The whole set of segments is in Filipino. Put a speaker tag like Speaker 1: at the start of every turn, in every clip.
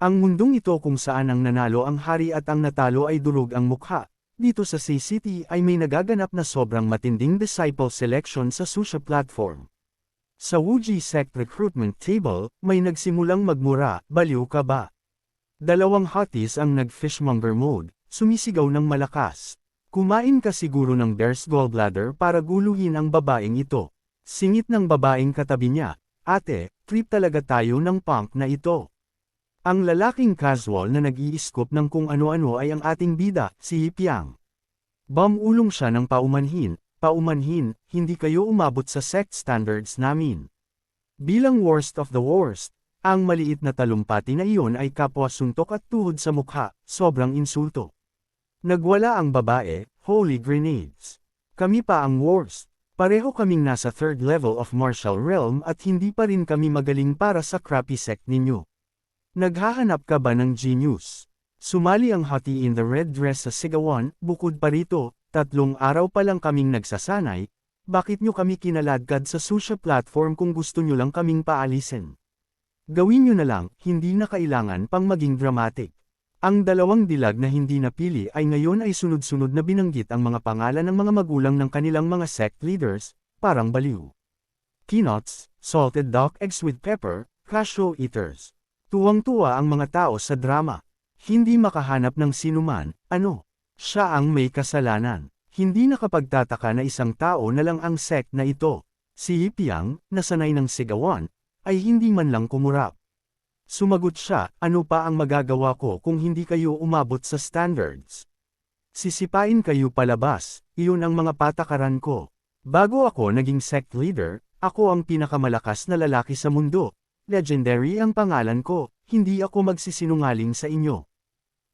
Speaker 1: Ang mundong ito kung saan ang nanalo ang hari at ang natalo ay durog ang mukha. Dito sa C-City ay may nagaganap na sobrang matinding disciple selection sa Susha platform. Sa Wuji Sect Recruitment Table, may nagsimulang magmura, baliw ka ba? Dalawang hotties ang nag-fishmonger mode, sumisigaw ng malakas. Kumain ka siguro ng bear's gallbladder para guluhin ang babaeng ito. Singit ng babaeng katabi niya, ate, trip talaga tayo ng punk na ito. Ang lalaking casual na nag-iiskop ng kung ano-ano ay ang ating bida, si Hipiang. Bamulong siya ng paumanhin, paumanhin, hindi kayo umabot sa sect standards namin. Bilang worst of the worst, ang maliit na talumpati na iyon ay kapwa suntok at tuhod sa mukha, sobrang insulto. Nagwala ang babae, holy grenades. Kami pa ang worst. Pareho kaming nasa third level of martial realm at hindi pa rin kami magaling para sa crappy sect ninyo. Naghahanap ka ba ng genius? Sumali ang hati in the red dress sa sigawan, bukod pa rito, tatlong araw pa lang kaming nagsasanay, bakit nyo kami kinaladkad sa susya platform kung gusto nyo lang kaming paalisin? Gawin nyo na lang, hindi na kailangan pang maging dramatic. Ang dalawang dilag na hindi napili ay ngayon ay sunod-sunod na binanggit ang mga pangalan ng mga magulang ng kanilang mga sect leaders, parang baliw. Kinots, salted duck eggs with pepper, cashew eaters. Tuwang-tuwa ang mga tao sa drama. Hindi makahanap ng sinuman, ano? Siya ang may kasalanan. Hindi nakapagtataka na isang tao na lang ang sect na ito. Si Yipiang, nasanay ng sigawan, ay hindi man lang kumurap. Sumagot siya, ano pa ang magagawa ko kung hindi kayo umabot sa standards? Sisipain kayo palabas, iyon ang mga patakaran ko. Bago ako naging sect leader, ako ang pinakamalakas na lalaki sa mundo. Legendary ang pangalan ko, hindi ako magsisinungaling sa inyo.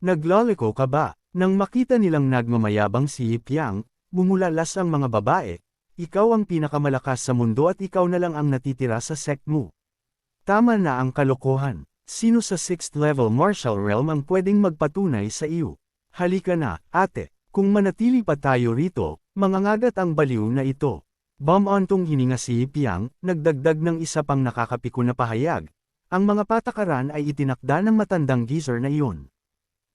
Speaker 1: Nagloliko ka ba? Nang makita nilang nagmamayabang si Yipiang, bumulalas ang mga babae, ikaw ang pinakamalakas sa mundo at ikaw na lang ang natitira sa sect mo. Tama na ang kalokohan. Sino sa 6th level martial realm ang pwedeng magpatunay sa iyo? Halika na, ate. Kung manatili pa tayo rito, mangangagat ang baliw na ito. Bumantong hininga si Yipiang, nagdagdag ng isa pang nakakapiko na pahayag. Ang mga patakaran ay itinakda ng matandang geezer na iyon.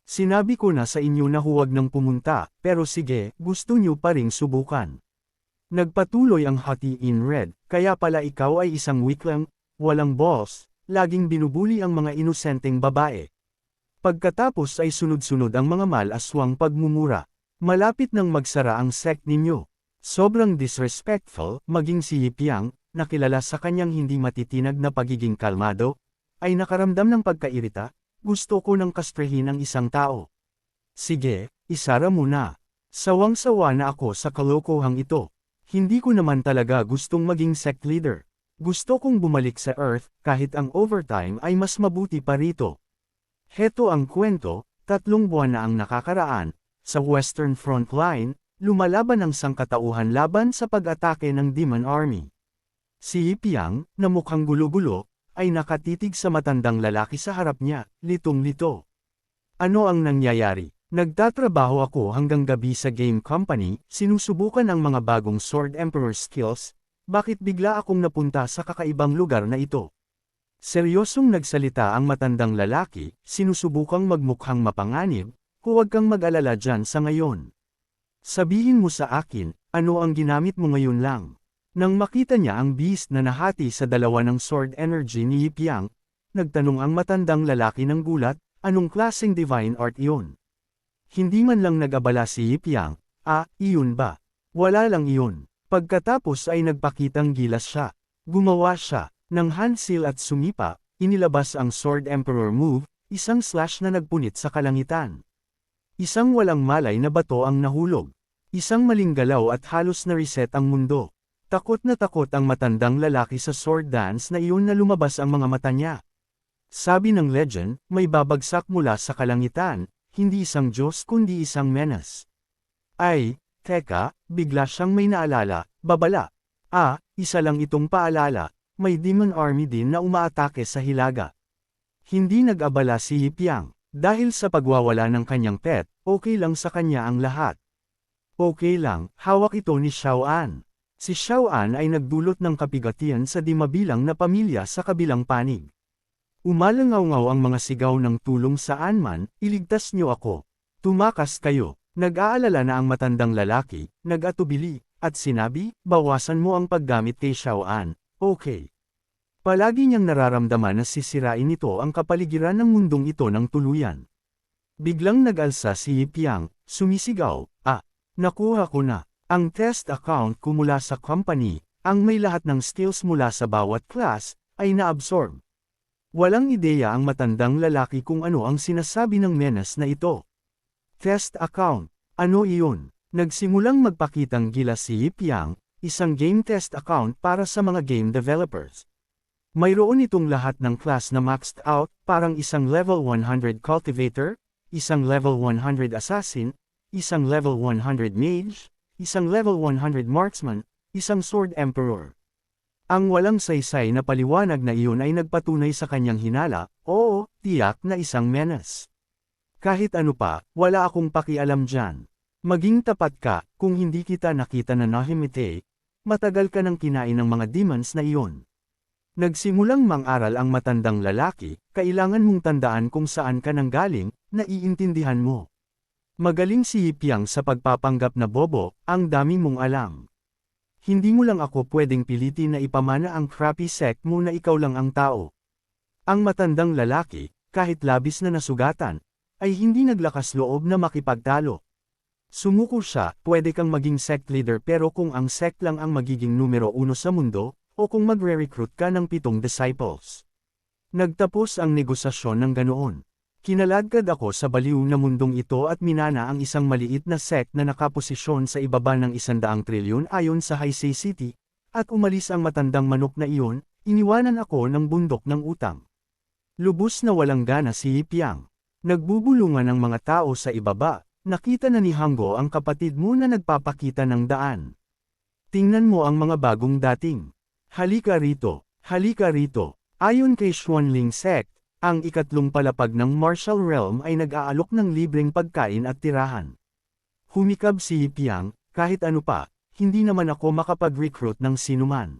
Speaker 1: Sinabi ko na sa inyo na huwag nang pumunta, pero sige, gusto nyo pa ring subukan. Nagpatuloy ang hati in red, kaya pala ikaw ay isang weakling, walang balls, laging binubuli ang mga inosenteng babae. Pagkatapos ay sunod-sunod ang mga malaswang pagmumura. Malapit nang magsara ang sect ninyo. Sobrang disrespectful, maging si Yipiang, na kilala sa kanyang hindi matitinag na pagiging kalmado, ay nakaramdam ng pagkairita, gusto ko nang kastrehin ang isang tao. Sige, isara mo na. Sawang-sawa na ako sa kalokohang ito. Hindi ko naman talaga gustong maging sect leader. Gusto kong bumalik sa Earth, kahit ang overtime ay mas mabuti pa rito. Heto ang kwento, tatlong buwan na ang nakakaraan, sa Western Front Line, lumalaban ang sangkatauhan laban sa pag-atake ng Demon Army. Si Yipiang, na mukhang gulo-gulo, ay nakatitig sa matandang lalaki sa harap niya, litong-lito. Ano ang nangyayari? Nagtatrabaho ako hanggang gabi sa game company, sinusubukan ang mga bagong Sword Emperor skills, bakit bigla akong napunta sa kakaibang lugar na ito? Seryosong nagsalita ang matandang lalaki, sinusubukang magmukhang mapanganib, huwag kang mag-alala dyan sa ngayon. Sabihin mo sa akin, ano ang ginamit mo ngayon lang? Nang makita niya ang beast na nahati sa dalawa ng sword energy ni Yipiang, nagtanong ang matandang lalaki ng gulat, anong klaseng divine art iyon? Hindi man lang nag-abala si Yipiang, ah, iyon ba? Wala lang iyon. Pagkatapos ay nagpakitang gilas siya. Gumawa siya, ng handsil at sumipa, inilabas ang Sword Emperor move, isang slash na nagpunit sa kalangitan. Isang walang malay na bato ang nahulog. Isang maling galaw at halos na-reset ang mundo. Takot na takot ang matandang lalaki sa sword dance na iyon na lumabas ang mga mata niya. Sabi ng legend, may babagsak mula sa kalangitan, hindi isang Diyos kundi isang menace. Ay, teka, bigla siyang may naalala, babala. Ah, isa lang itong paalala, may demon army din na umaatake sa Hilaga. Hindi nag-abala si Yipiang. Dahil sa pagwawala ng kanyang pet, okay lang sa kanya ang lahat. Okay lang, hawak ito ni Xiao An. Si Xiao An ay nagdulot ng kapigatian sa di mabilang na pamilya sa kabilang panig. Umalangaw-ngaw ang mga sigaw ng tulong saan man, iligtas niyo ako. Tumakas kayo. Nag-aalala na ang matandang lalaki, nag-atubili, at sinabi, bawasan mo ang paggamit kay Xiaoan, okay. Palagi niyang nararamdaman na sisirain nito ang kapaligiran ng mundong ito ng tuluyan. Biglang nag-alsa si Yipiang, sumisigaw, ah, nakuha ko na, ang test account ko mula sa company, ang may lahat ng skills mula sa bawat class, ay naabsorb. Walang ideya ang matandang lalaki kung ano ang sinasabi ng menas na ito. Test account. Ano iyon? Nagsimulang magpakitang gila si Yipiang, isang game test account para sa mga game developers. Mayroon itong lahat ng class na maxed out, parang isang level 100 cultivator, isang level 100 assassin, isang level 100 mage, isang level 100 marksman, isang sword emperor. Ang walang saysay na paliwanag na iyon ay nagpatunay sa kanyang hinala, oo, tiyak na isang menace. Kahit ano pa, wala akong pakialam dyan. Maging tapat ka, kung hindi kita nakita na nahimite, matagal ka nang kinain ng mga demons na iyon. Nagsimulang mang-aral ang matandang lalaki, kailangan mong tandaan kung saan ka nang galing, naiintindihan mo. Magaling si Yipiang sa pagpapanggap na bobo, ang dami mong alam. Hindi mo lang ako pwedeng pilitin na ipamana ang crappy sect mo na ikaw lang ang tao. Ang matandang lalaki, kahit labis na nasugatan, ay hindi naglakas loob na makipagtalo. Sumuko siya, pwede kang maging sect leader pero kung ang sect lang ang magiging numero uno sa mundo, o kung magre-recruit ka ng pitong disciples. Nagtapos ang negosasyon ng ganoon. Kinaladkad ako sa baliw na mundong ito at minana ang isang maliit na sect na nakaposisyon sa ibaba ng isandaang trilyon ayon sa Say City, at umalis ang matandang manok na iyon, iniwanan ako ng bundok ng utang. Lubos na walang gana si Yipiang. Nagbubulungan ang mga tao sa ibaba, nakita na ni Hanggo ang kapatid mo na nagpapakita ng daan. Tingnan mo ang mga bagong dating. Halika rito, halika rito. Ayon kay Xuanling Sect, ang ikatlong palapag ng martial realm ay nag-aalok ng libreng pagkain at tirahan. Humikab si Yipiang, kahit ano pa, hindi naman ako makapag-recruit ng sinuman.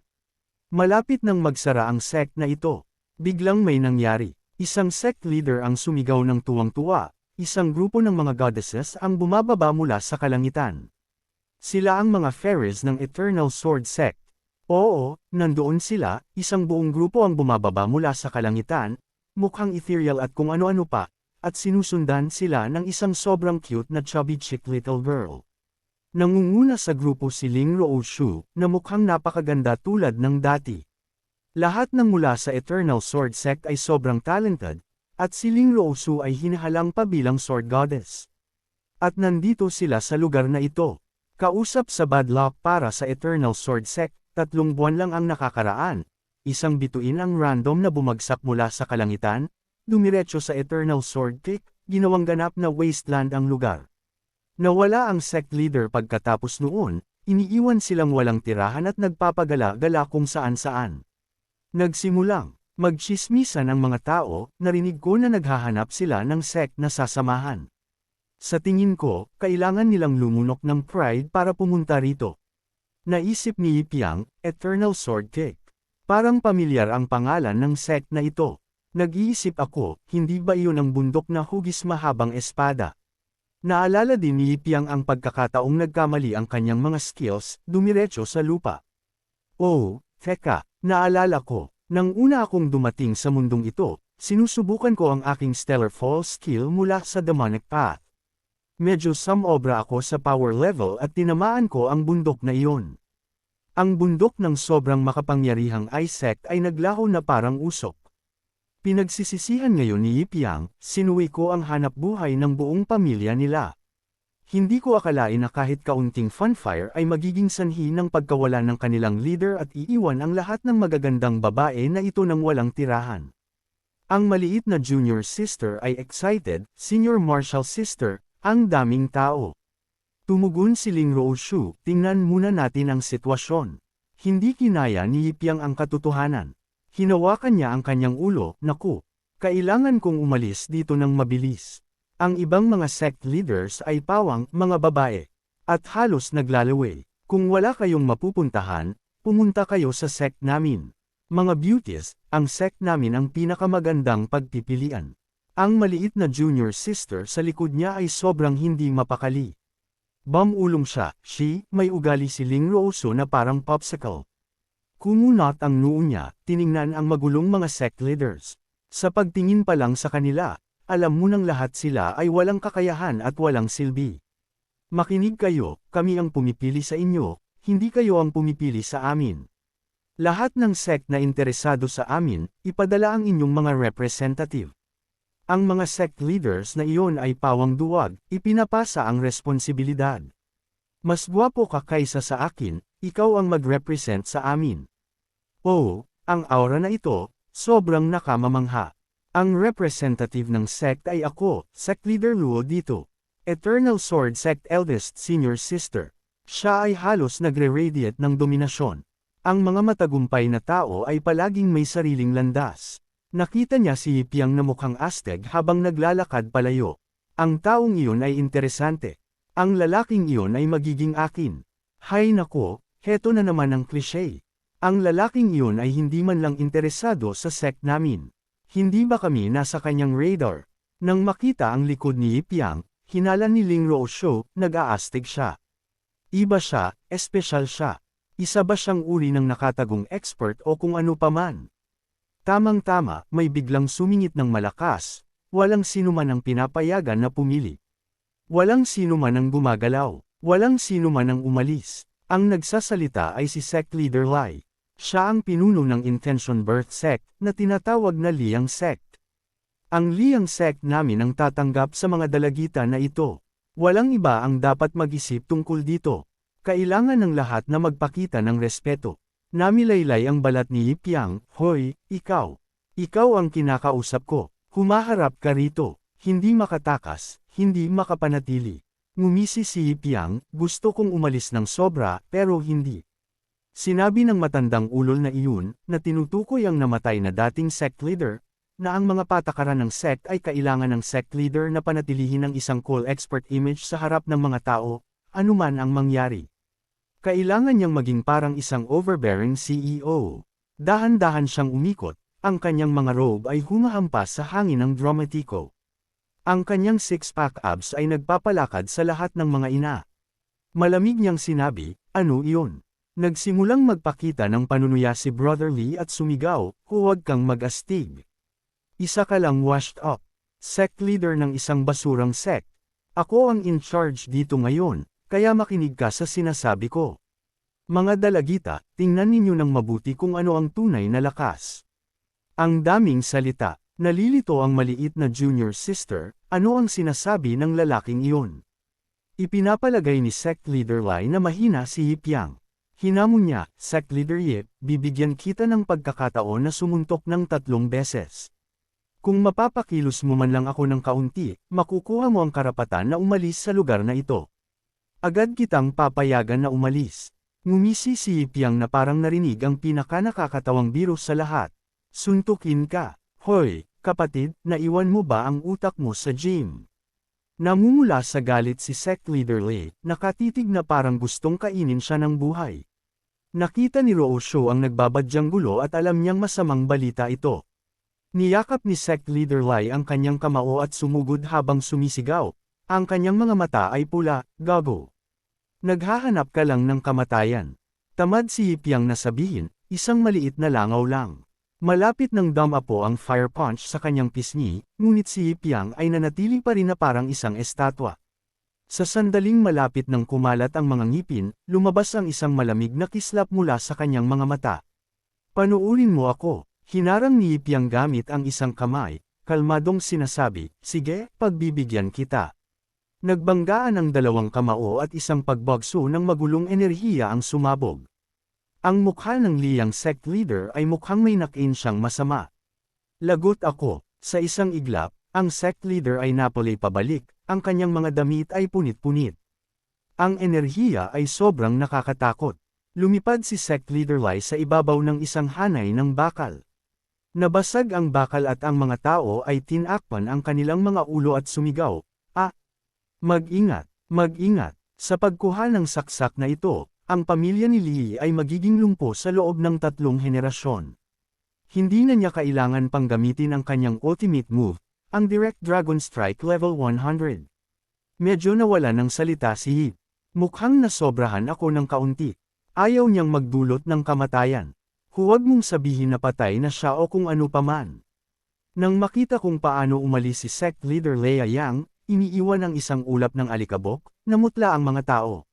Speaker 1: Malapit nang magsara ang sect na ito. Biglang may nangyari. Isang sect leader ang sumigaw ng tuwang-tuwa, isang grupo ng mga goddesses ang bumababa mula sa kalangitan. Sila ang mga fairies ng Eternal Sword Sect. Oo, nandoon sila, isang buong grupo ang bumababa mula sa kalangitan, mukhang ethereal at kung ano-ano pa, at sinusundan sila ng isang sobrang cute na chubby chick little girl. Nangunguna sa grupo si Ling Rooshu, na mukhang napakaganda tulad ng dati. Lahat ng mula sa Eternal Sword Sect ay sobrang talented, at si Ling Roosu ay hinahalang pa bilang Sword Goddess. At nandito sila sa lugar na ito. Kausap sa bad luck para sa Eternal Sword Sect, tatlong buwan lang ang nakakaraan. Isang bituin ang random na bumagsak mula sa kalangitan, dumiretso sa Eternal Sword Peak, ginawang ganap na wasteland ang lugar. Nawala ang sect leader pagkatapos noon, iniiwan silang walang tirahan at nagpapagala-gala kung saan-saan. Nagsimulang, magchismisan ang mga tao, narinig ko na naghahanap sila ng sect na sasamahan. Sa tingin ko, kailangan nilang lumunok ng pride para pumunta rito. Naisip ni Yipiang, Eternal Sword Kick. Parang pamilyar ang pangalan ng sect na ito. Nag-iisip ako, hindi ba iyon ang bundok na hugis mahabang espada? Naalala din ni Yipiang ang pagkakataong nagkamali ang kanyang mga skills, dumiretso sa lupa. Oh, teka, Naalala ko, nang una akong dumating sa mundong ito, sinusubukan ko ang aking Stellar Fall skill mula sa Demonic Path. Medyo samobra ako sa power level at tinamaan ko ang bundok na iyon. Ang bundok ng sobrang makapangyarihang Isaac ay naglaho na parang usok. Pinagsisisihan ngayon ni Yipiang, sinuwi ko ang hanap buhay ng buong pamilya nila. Hindi ko akalain na kahit kaunting funfire ay magiging sanhi ng pagkawala ng kanilang leader at iiwan ang lahat ng magagandang babae na ito ng walang tirahan. Ang maliit na junior sister ay excited, senior marshal sister, ang daming tao. Tumugon si Ling Rooshu, tingnan muna natin ang sitwasyon. Hindi kinaya ni Yipiang ang katotohanan. Hinawakan niya ang kanyang ulo, naku, kailangan kong umalis dito ng mabilis. Ang ibang mga sect leaders ay pawang mga babae. At halos naglalaway. Kung wala kayong mapupuntahan, pumunta kayo sa sect namin. Mga beauties, ang sect namin ang pinakamagandang pagpipilian. Ang maliit na junior sister sa likod niya ay sobrang hindi mapakali. Bamulong siya, she, may ugali si Ling Rooso na parang popsicle. Kumunot ang noo niya, tiningnan ang magulong mga sect leaders. Sa pagtingin pa lang sa kanila, alam mo nang lahat sila ay walang kakayahan at walang silbi. Makinig kayo, kami ang pumipili sa inyo, hindi kayo ang pumipili sa amin. Lahat ng sect na interesado sa amin, ipadala ang inyong mga representative. Ang mga sect leaders na iyon ay pawang duwag, ipinapasa ang responsibilidad. Mas gwapo ka kaysa sa akin, ikaw ang mag-represent sa amin. Oh, ang aura na ito, sobrang nakamamangha. Ang representative ng sect ay ako, sect leader Luo dito. Eternal Sword Sect Eldest Senior Sister. Siya ay halos nagre-radiate ng dominasyon. Ang mga matagumpay na tao ay palaging may sariling landas. Nakita niya si Yipiang na mukhang asteg habang naglalakad palayo. Ang taong iyon ay interesante. Ang lalaking iyon ay magiging akin. Hay nako, heto na naman ang klise. Ang lalaking iyon ay hindi man lang interesado sa sect namin. Hindi ba kami nasa kanyang radar? Nang makita ang likod ni Yipiang, hinala ni Ling Roosho, nag-aastig siya. Iba siya, espesyal siya. Isa ba siyang uri ng nakatagong expert o kung ano paman? Tamang-tama, may biglang sumingit ng malakas, walang sino man ang pinapayagan na pumili. Walang sino man ang gumagalaw, walang sino man ang umalis. Ang nagsasalita ay si Sect Leader Lai. Siya ang pinuno ng Intention Birth Sect na tinatawag na Liang Sect. Ang Liang Sect namin ang tatanggap sa mga dalagita na ito. Walang iba ang dapat mag-isip tungkol dito. Kailangan ng lahat na magpakita ng respeto. Namilaylay ang balat ni Yipiang, Hoy, ikaw. Ikaw ang kinakausap ko. Humaharap ka rito. Hindi makatakas, hindi makapanatili. Ngumisi si Yipiang, gusto kong umalis ng sobra, pero hindi. Sinabi ng matandang ulol na iyon, na tinutukoy ang namatay na dating sect leader, na ang mga patakaran ng sect ay kailangan ng sect leader na panatilihin ng isang cool expert image sa harap ng mga tao, anuman ang mangyari. Kailangan niyang maging parang isang overbearing CEO. Dahan-dahan siyang umikot, ang kanyang mga robe ay humahampas sa hangin ng dramatiko. Ang kanyang six-pack abs ay nagpapalakad sa lahat ng mga ina. Malamig niyang sinabi, ano iyon? Nagsimulang magpakita ng panunuya si Brother Lee at sumigaw, huwag kang mag-astig. Isa ka lang washed up. Sect leader ng isang basurang sect. Ako ang in charge dito ngayon, kaya makinig ka sa sinasabi ko. Mga dalagita, tingnan ninyo ng mabuti kung ano ang tunay na lakas. Ang daming salita, nalilito ang maliit na junior sister, ano ang sinasabi ng lalaking iyon. Ipinapalagay ni Sect Leader Lai na mahina si Yipiang. Hinamon niya, Sect Leader Yip, bibigyan kita ng pagkakataon na sumuntok ng tatlong beses. Kung mapapakilos mo man lang ako ng kaunti, makukuha mo ang karapatan na umalis sa lugar na ito. Agad kitang papayagan na umalis. Ngumisi si Yipiang na parang narinig ang pinakanakakatawang biro sa lahat. Suntukin ka. Hoy, kapatid, naiwan mo ba ang utak mo sa gym? Namumula sa galit si Sect Leader Lee, nakatitig na parang gustong kainin siya ng buhay. Nakita ni Roosho ang nagbabadyang gulo at alam niyang masamang balita ito. Niyakap ni Sect Leader Lai ang kanyang kamao at sumugod habang sumisigaw. Ang kanyang mga mata ay pula, gago. Naghahanap ka lang ng kamatayan. Tamad si Yipiang na sabihin, isang maliit na langaw lang. Malapit ng dumapo ang fire punch sa kanyang pisngi, ngunit si Yipiang ay nanatili pa rin na parang isang estatwa. Sa sandaling malapit ng kumalat ang mga ngipin, lumabas ang isang malamig na kislap mula sa kanyang mga mata. Panuurin mo ako, hinarang ni Yipiang gamit ang isang kamay, kalmadong sinasabi, sige, pagbibigyan kita. Nagbanggaan ang dalawang kamao at isang pagbagso ng magulong enerhiya ang sumabog. Ang mukha ng liyang sect leader ay mukhang may nakin siyang masama. Lagot ako, sa isang iglap, ang sect leader ay napolay pabalik, ang kanyang mga damit ay punit-punit. Ang enerhiya ay sobrang nakakatakot. Lumipad si sect leader Lai sa ibabaw ng isang hanay ng bakal. Nabasag ang bakal at ang mga tao ay tinakpan ang kanilang mga ulo at sumigaw, Mag-ingat, mag-ingat, sa pagkuha ng saksak na ito, ang pamilya ni Lee ay magiging lumpo sa loob ng tatlong henerasyon. Hindi na niya kailangan pang gamitin ang kanyang ultimate move, ang Direct Dragon Strike level 100. Medyo nawala ng salita si Hit. Mukhang nasobrahan ako ng kaunti. Ayaw niyang magdulot ng kamatayan. Huwag mong sabihin na patay na siya o kung ano paman. Nang makita kung paano umalis si sect leader Leia Yang, iniiwan ang isang ulap ng alikabok, namutla ang mga tao.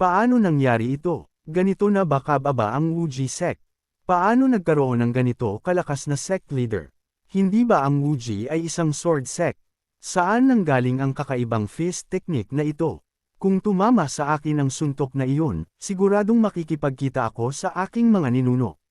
Speaker 1: Paano nangyari ito? Ganito na ba kababa ang Wuji sect? Paano nagkaroon ng ganito kalakas na sect leader? Hindi ba ang Wuji ay isang sword sect? Saan nanggaling ang kakaibang fist technique na ito? Kung tumama sa akin ang suntok na iyon, siguradong makikipagkita ako sa aking mga ninuno.